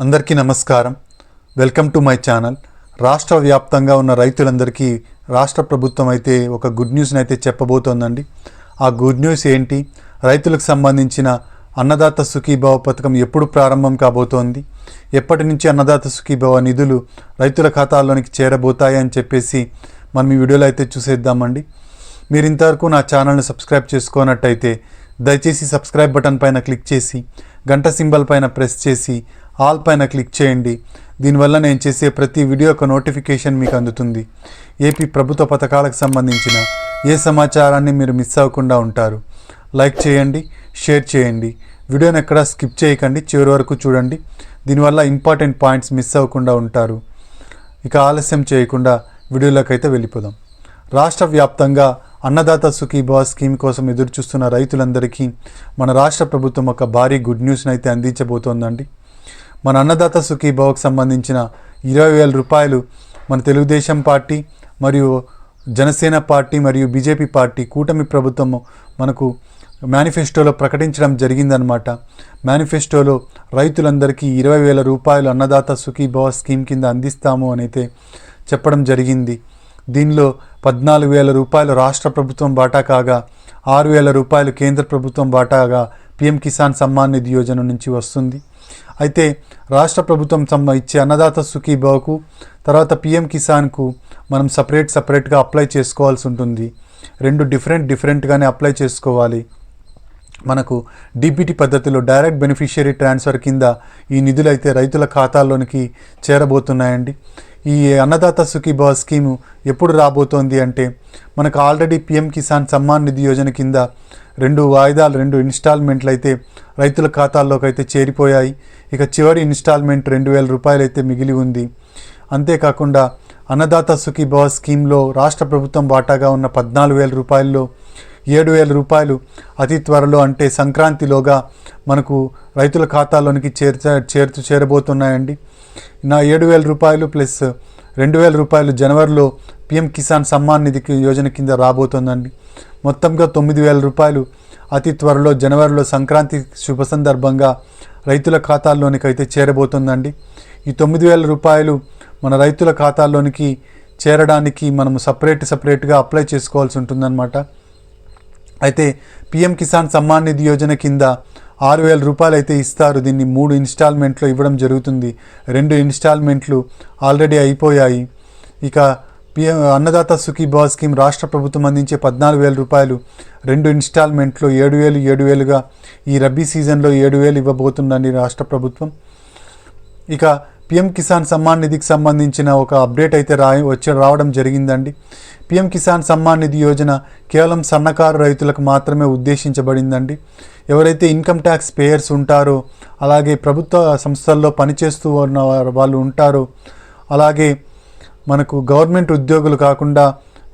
అందరికీ నమస్కారం. Welcome to my channel. రాష్ట్ర వ్యాప్తంగా ఉన్న రైతులందరికీ రాష్ట్ర ప్రభుత్వం అయితే ఒక గుడ్ న్యూస్ని అయితే చెప్పబోతోందండి. ఆ గుడ్ న్యూస్ ఏంటి? రైతులకు సంబంధించిన అన్నదాత సుఖీభావ పథకం ఎప్పుడు ప్రారంభం కాబోతోంది? ఎప్పటి నుంచి అన్నదాత సుఖీభావ నిధులు రైతుల ఖాతాల్లోనికి చేరబోతాయి అని చెప్పేసి మనం ఈ వీడియోలో అయితే చూసేద్దామండి. మీరు ఇంతవరకు నా ఛానల్ని సబ్స్క్రైబ్ చేసుకున్నట్టయితే దయచేసి సబ్స్క్రైబ్ బటన్ పైన క్లిక్ చేసి గంట సింబల్ పైన ప్రెస్ చేసి ఆల్ పైన క్లిక్ చేయండి. దీనివల్ల నేను చేసే ప్రతి వీడియో యొక్క నోటిఫికేషన్ మీకు అందుతుంది. ఏపీ ప్రభుత్వ పథకాలకు సంబంధించిన ఏ సమాచారాన్ని మీరు మిస్ అవ్వకుండా ఉంటారు. లైక్ చేయండి షేర్ చేయండి. వీడియోని ఎక్కడ స్కిప్ చేయకండి చివరి వరకు చూడండి. దీనివల్ల ఇంపార్టెంట్ పాయింట్స్ మిస్ అవ్వకుండా ఉంటారు. ఇక ఆలస్యం చేయకుండా వీడియోలోకైతే వెళ్ళిపోదాం. రాష్ట్ర వ్యాప్తంగా అన్నదాత సుఖీభావ స్కీమ్ కోసం ఎదురు చూస్తున్న రైతులందరికీ మన రాష్ట్ర ప్రభుత్వం ఒక భారీ గుడ్ న్యూస్ని అయితే అందించబోతోందండి. మన అన్నదాత సుఖీభావకు సంబంధించిన ఇరవై వేల రూపాయలు మన తెలుగుదేశం పార్టీ మరియు జనసేన పార్టీ మరియు బీజేపీ పార్టీ కూటమి ప్రభుత్వము మనకు మేనిఫెస్టోలో ప్రకటించడం జరిగిందనమాట మేనిఫెస్టోలో రైతులందరికీ ఇరవై వేల రూపాయలు అన్నదాత సుఖీభావ స్కీమ్ కింద అందిస్తాము అని అయితే చెప్పడం జరిగింది. దీనిలో పద్నాలుగు వేల రూపాయలు రాష్ట్ర ప్రభుత్వం బాటా కాగా ఆరు వేల రూపాయలు కేంద్ర ప్రభుత్వం బాటాగా పిఎం కిసాన్ సమ్మాన్ నిధి యోజన నుంచి వస్తుంది. అయితే రాష్ట్ర ప్రభుత్వం సమ్మ ఇచ్చే అన్నదాత సుఖీభావకు తర్వాత పిఎం కిసాన్కు మనం సపరేట్ సపరేట్గా అప్లై చేసుకోవాల్సి ఉంటుంది. రెండు డిఫరెంట్ డిఫరెంట్గానే అప్లై చేసుకోవాలి. మనకు డీబీటీ పద్ధతిలో డైరెక్ట్ బెనిఫిషియరీ ట్రాన్స్ఫర్ కింద ఈ నిధులు అయితే రైతుల ఖాతాల్లోనికి చేరబోతున్నాయండి. ఈ అన్నదాత సుఖీభావ స్కీము ఎప్పుడు రాబోతోంది అంటే మనకు ఆల్రెడీ పిఎం కిసాన్ సమ్మాన్ నిధి యోజన కింద రెండు వాయిదాలు రెండు ఇన్స్టాల్మెంట్లు అయితే రైతుల ఖాతాల్లోకి అయితే చేరిపోయాయి. ఇక చివరి ఇన్స్టాల్మెంట్ రెండు వేల రూపాయలు అయితే మిగిలి ఉంది. అంతేకాకుండా అన్నదాత సుఖీభావ స్కీమ్లో రాష్ట్ర ప్రభుత్వం వాటాగా ఉన్న పద్నాలుగు వేల రూపాయల్లో ఏడు వేల రూపాయలు అతి త్వరలో అంటే సంక్రాంతిలోగా మనకు రైతుల ఖాతాలోనికి చేర్చ చేర్చు చేరబోతున్నాయండి. నా ఏడు వేల రూపాయలు ప్లస్ రెండు వేల రూపాయలు జనవరిలో పిఎం కిసాన్ సమ్మాన్ నిధి యోజన కింద రాబోతోందండి. మొత్తంగా తొమ్మిది వేల రూపాయలు అతి త్వరలో జనవరిలో సంక్రాంతి శుభ సందర్భంగా రైతుల ఖాతాల్లోనికైతే చేరబోతుందండి. ఈ తొమ్మిది వేల రూపాయలు మన రైతుల ఖాతాల్లోనికి చేరడానికి మనము సపరేట్ సపరేట్గా అప్లై చేసుకోవాల్సి ఉంటుందన్నమాట. అయితే పిఎం కిసాన్ సమ్మాన్ నిధి యోజన కింద ఆరు వేల రూపాయలు అయితే ఇస్తారు. దీన్ని మూడు ఇన్స్టాల్మెంట్లో ఇవ్వడం జరుగుతుంది. రెండు ఇన్స్టాల్మెంట్లు ఆల్రెడీ అయిపోయాయి. ఇక పిఎం అన్నదాత సుఖీభావ స్కీమ్ రాష్ట్ర ప్రభుత్వం అందించే పద్నాలుగు వేల రూపాయలు రెండు ఇన్స్టాల్మెంట్లో ఏడు వేలు ఏడు వేలుగా ఈ రబీ సీజన్లో ఏడు వేలు ఇవ్వబోతుందండి రాష్ట్ర ప్రభుత్వం ఇక పిఎం కిసాన్ సమ్మాన్ నిధికి సంబంధించిన ఒక అప్డేట్ అయితే రా వచ్చి రావడం జరిగిందండి. పిఎం కిసాన్ సమ్మాన్ నిధి యోజన కేవలం సన్నకారు రైతులకు మాత్రమే ఉద్దేశించబడిందండి. ఎవరైతే ఇన్కమ్ ట్యాక్స్ పేయర్స్ ఉంటారో అలాగే ప్రభుత్వ సంస్థల్లో పనిచేస్తూ ఉన్న వాళ్ళు ఉంటారో అలాగే మనకు గవర్నమెంట్ ఉద్యోగులు కాకుండా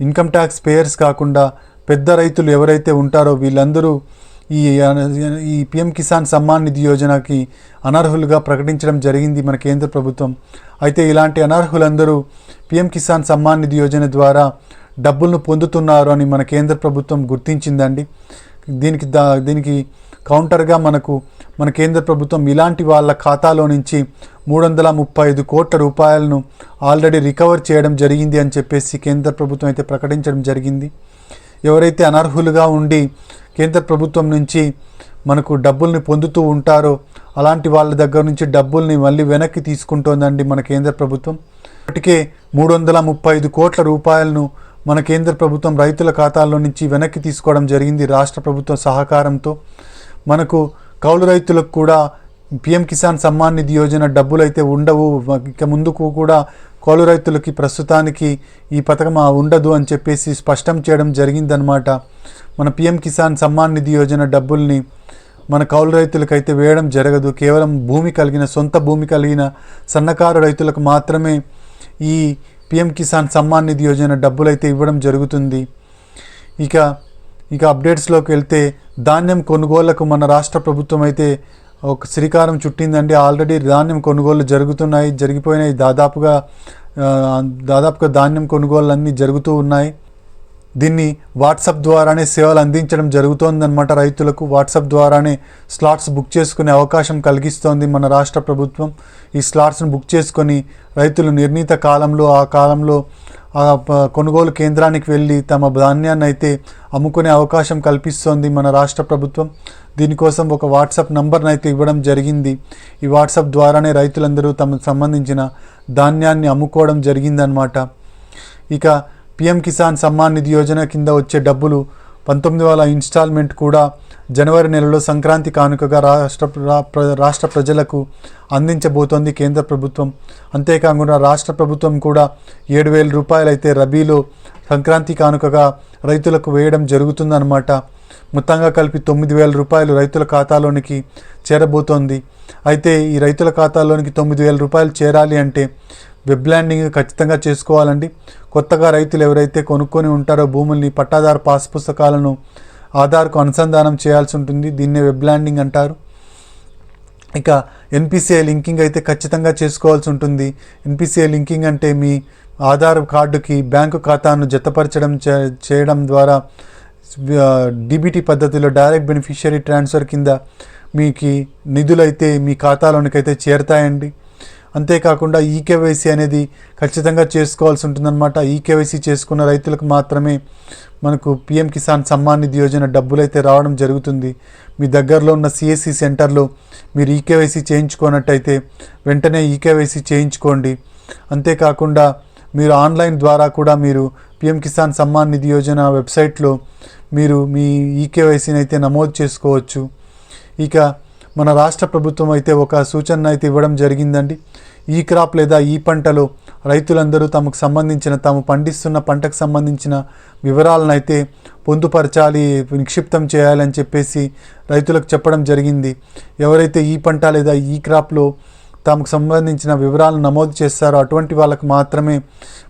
ఇన్కమ్ ట్యాక్స్ పేయర్స్ కాకుండా పెద్ద రైతులు ఎవరైతే ఉంటారో వీళ్ళందరూ ఈ ఈ పిఎం కిసాన్ సమ్మాన్ నిధి యోజనకి అనర్హులుగా ప్రకటించడం జరిగింది మన కేంద్ర ప్రభుత్వం. అయితే ఇలాంటి అనర్హులందరూ పిఎం కిసాన్ సమ్మాన్ నిధి యోజన ద్వారా డబ్బులను పొందుతున్నారు అని మన కేంద్ర ప్రభుత్వం గుర్తించిందండి. దీనికి దా దీనికి కౌంటర్గా మనకు మన కేంద్ర ప్రభుత్వం ఇలాంటి వాళ్ళ ఖాతాలో నుంచి మూడు వందల ముప్పై ఐదు కోట్ల రూపాయలను ఆల్రెడీ రికవర్ చేయడం జరిగింది అని చెప్పేసి కేంద్ర ప్రభుత్వం అయితే ప్రకటించడం జరిగింది. ఎవరైతే అనర్హులుగా ఉండి కేంద్ర ప్రభుత్వం నుంచి మనకు డబ్బుల్ని పొందుతూ ఉంటారో అలాంటి వాళ్ళ దగ్గర నుంచి డబ్బుల్ని మళ్ళీ వెనక్కి తీసుకుంటోందండి మన కేంద్ర ప్రభుత్వం. ఇప్పటికే మూడు వందల ముప్పై ఐదు కోట్ల రూపాయలను మన కేంద్ర ప్రభుత్వం రైతుల ఖాతాల్లో నుంచి వెనక్కి తీసుకోవడం జరిగింది రాష్ట్ర ప్రభుత్వం సహకారంతో. మనకు కౌలు రైతులకు కూడా పిఎం కిసాన్ సమ్మాన్ నిధి యోజన డబ్బులు అయితే ఉండవు. ఇక ముందుకు కూడా కౌలు రైతులకి ప్రస్తుతానికి ఈ పథకం ఉండదు అని చెప్పేసి స్పష్టం చేయడం జరిగిందనమాట మన పిఎం కిసాన్ సమ్మాన్ నిధి యోజన డబ్బుల్ని మన కౌలు రైతులకైతే వేయడం జరగదు. కేవలం భూమి కలిగిన సొంత భూమి కలిగిన సన్నకారు రైతులకు మాత్రమే ఈ పిఎం కిసాన్ సమ్మాన్ నిధి యోజన డబ్బులు అయితే ఇవ్వడం జరుగుతుంది. ఇక ఇక అప్డేట్స్లోకి వెళ్తే ధాన్యం కొనుగోళ్ళకు మన రాష్ట్ర ప్రభుత్వం అయితే ఒక శ్రీకారం చుట్టిందండి. ఆల్రెడీ ధాన్యం కొనుగోలు జరుగుతున్నాయి. జరిగిపోయినాయి. దాదాపుగా దాదాపుగా ధాన్యం కొనుగోళ్ళు అన్నీ జరుగుతూ ఉన్నాయి. దీన్ని వాట్సాప్ ద్వారానే సేవలు అందించడం జరుగుతోందన్నమాట రైతులకు. వాట్సాప్ ద్వారానే స్లాట్స్ బుక్ చేసుకునే అవకాశం కలిగిస్తోంది మన రాష్ట్ర ప్రభుత్వం. ఈ స్లాట్స్ను బుక్ చేసుకొని రైతులు నిర్ణీత కాలంలో ఆ కాలంలో కొనుగోలు కేంద్రానికి వెళ్ళి తమ ధాన్యాన్ని అయితే అమ్ముకునే అవకాశం కల్పిస్తోంది మన రాష్ట్ర ప్రభుత్వం. దీనికోసం ఒక వాట్సాప్ నంబర్ని అయితే ఇవ్వడం జరిగింది. ఈ వాట్సాప్ ద్వారానే రైతులందరూ తమకు సంబంధించిన ధాన్యాన్ని అమ్ముకోవడం జరిగిందనమాట ఇక పిఎం కిసాన్ సమ్మాన్ నిధి యోజన కింద వచ్చే డబ్బులు పంతొమ్మిది వేల ఇన్స్టాల్మెంట్ కూడా జనవరి నెలలో సంక్రాంతి కానుకగా రాష్ట్ర రాష్ట్ర ప్రజలకు అందించబోతోంది కేంద్ర ప్రభుత్వం. అంతేకాకుండా రాష్ట్ర ప్రభుత్వం కూడా ఏడు వేల రూపాయలైతే రబీలో సంక్రాంతి కానుకగా రైతులకు వేయడం జరుగుతుందన్నమాట. మొత్తంగా కలిపి తొమ్మిది వేల రూపాయలు రైతుల ఖాతాలోనికి చేరబోతోంది. అయితే ఈ రైతుల ఖాతాలోనికి తొమ్మిది వేల రూపాయలు చేరాలి అంటే వెబ్ ల్యాండింగ్ ఖచ్చితంగా చేసుకోవాలండి. కొత్తగా రైతులు ఎవరైతే కొనుక్కొని ఉంటారో భూముల్ని పట్టాదారు పాస్ పుస్తకాలను ఆధార్కు అనుసంధానం చేయాల్సి ఉంటుంది. దీన్నే వెబ్ ల్యాండింగ్ అంటారు. ఇక ఎన్పిసిఐ లింకింగ్ అయితే ఖచ్చితంగా చేసుకోవాల్సి ఉంటుంది. ఎన్పిసిఐ లింకింగ్ అంటే మీ ఆధార్ కార్డుకి బ్యాంకు ఖాతాను జతపరచడం చే- చేయడం ద్వారా డిబిటీ పద్ధతిలో డైరెక్ట్ బెనిఫిషియరీ ట్రాన్స్ఫర్ కింద మీకు నిధులైతే మీ ఖాతాలోనికైతే చేరతాయండి. అంతేకాకుండా ఈకేవైసీ అనేది ఖచ్చితంగా చేసుకోవాల్సి ఉంటుందన్నమాట. ఈకేవైసీ చేసుకున్న రైతులకు మాత్రమే మనకు పిఎం కిసాన్ సమ్మాన్ నిధి యోజన డబ్బులు అయితే రావడం జరుగుతుంది. మీ దగ్గరలో ఉన్న సిఎస్సి సెంటర్లో మీరు ఈకేవైసీ చేయించుకున్నట్టయితే వెంటనే ఈకేవైసీ చేయించుకోండి. అంతేకాకుండా మీరు ఆన్లైన్ ద్వారా కూడా మీరు పిఎం కిసాన్ సమ్మాన్ నిధి యోజన వెబ్సైట్లో మీరు మీ ఈకేవైసీని అయితే నమోదు చేసుకోవచ్చు. ఇక మన రాష్ట్ర ప్రభుత్వం అయితే ఒక సూచన అయితే ఇవ్వడం జరిగిందండి. ఈ క్రాప్ లేదా ఈ పంటలో రైతులందరూ తమకు సంబంధించిన తాము పండిస్తున్న పంటకు సంబంధించిన వివరాలను అయితే పొందుపరచాలి నిక్షిప్తం చేయాలని చెప్పేసి రైతులకు చెప్పడం జరిగింది. ఎవరైతే ఈ పంట లేదా ఈ క్రాప్లో తమకు సంబంధించిన వివరాలను నమోదు చేస్తారో అటువంటి వాళ్ళకు మాత్రమే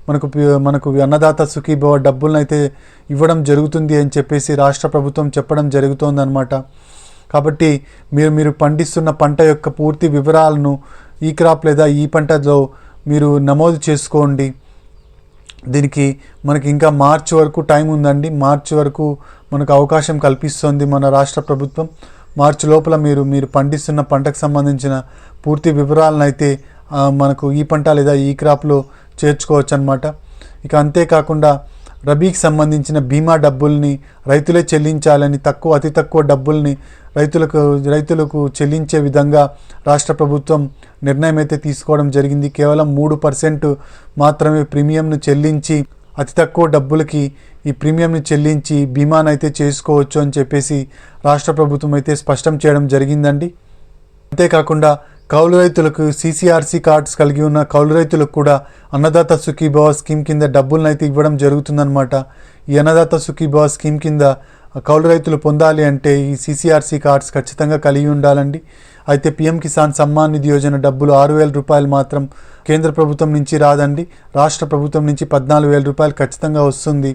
మనకు మనకు అన్నదాత సుఖీభవ డబ్బులను అయితే ఇవ్వడం జరుగుతుంది అని చెప్పేసి రాష్ట్ర ప్రభుత్వం చెప్పడం జరుగుతోందనమాట కాబట్టి మీరు మీరు పండిస్తున్న పంట యొక్క పూర్తి వివరాలను ఈ క్రాప్ లేదా ఈ పంటలో మీరు నమోదు చేసుకోండి. దీనికి మనకి ఇంకా మార్చి వరకు టైం ఉందండి. మార్చి వరకు మనకు అవకాశం కల్పిస్తుంది మన రాష్ట్ర ప్రభుత్వం. మార్చి లోపల మీరు మీరు పండిస్తున్న పంటకు సంబంధించిన పూర్తి వివరాలను అయితే మనకు ఈ పంట లేదా ఈ క్రాప్లో చేర్చుకోవచ్చు అనమాట ఇక అంతేకాకుండా రబీకి సంబంధించిన బీమా డబ్బుల్ని రైతులే చెల్లించాలని తక్కువ అతి తక్కువ డబ్బుల్ని రైతులకు రైతులకు చెల్లించే విధంగా రాష్ట్ర ప్రభుత్వం నిర్ణయం అయితే తీసుకోవడం జరిగింది. కేవలం మూడు పర్సెంట్ మాత్రమే ప్రీమియంను చెల్లించి అతి తక్కువ డబ్బులకి ఈ ప్రీమియంని చెల్లించి బీమాను అయితే చేసుకోవచ్చు అని చెప్పేసి రాష్ట్ర ప్రభుత్వం అయితే స్పష్టం చేయడం జరిగిందండి. అంతేకాకుండా కౌలు రైతులకు సీసీఆర్సీ కార్డ్స్ కలిగి ఉన్న కౌలు రైతులకు కూడా అన్నదాత సుఖీభవ స్కీమ్ కింద డబ్బులను అయితే ఇవ్వడం జరుగుతుందన్నమాట. ఈ అన్నదాత సుఖీభవ స్కీమ్ కింద కౌలు రైతులు పొందాలి అంటే ఈ సీసీఆర్సీ కార్డ్స్ ఖచ్చితంగా కలిగి ఉండాలండి. అయితే పిఎం కిసాన్ సమ్మాన్ నిధి యోజన డబ్బులు ఆరు వేల రూపాయలు మాత్రం కేంద్ర ప్రభుత్వం నుంచి రాదండి. రాష్ట్ర ప్రభుత్వం నుంచి పద్నాలుగు వేల రూపాయలు ఖచ్చితంగా వస్తుంది.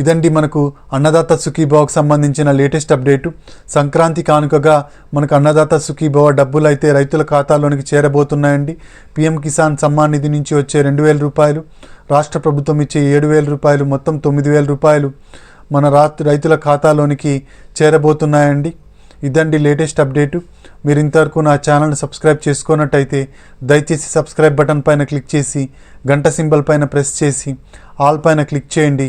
ఇదండి మనకు అన్నదాత సుఖీభావకు సంబంధించిన లేటెస్ట్ అప్డేటు. సంక్రాంతి కానుకగా మనకు అన్నదాత సుఖీభావ డబ్బులు అయితే రైతుల ఖాతాలోనికి చేరబోతున్నాయండి. పిఎం కిసాన్ సమ్మాన్ నిధి నుంచి వచ్చే రెండు వేల రూపాయలు రాష్ట్ర ప్రభుత్వం ఇచ్చే ఏడు వేల రూపాయలు మొత్తం తొమ్మిది వేల రూపాయలు మన రా రైతుల ఖాతాలోనికి చేరబోతున్నాయండి. ఇదండి లేటెస్ట్ అప్డేటు. మీరు ఇంతవరకు నా ఛానల్ని సబ్స్క్రైబ్ చేసుకున్నట్టయితే దయచేసి సబ్స్క్రైబ్ బటన్ పైన క్లిక్ చేసి గంట సింబల్ పైన ప్రెస్ చేసి ఆల్ పైన క్లిక్ చేయండి.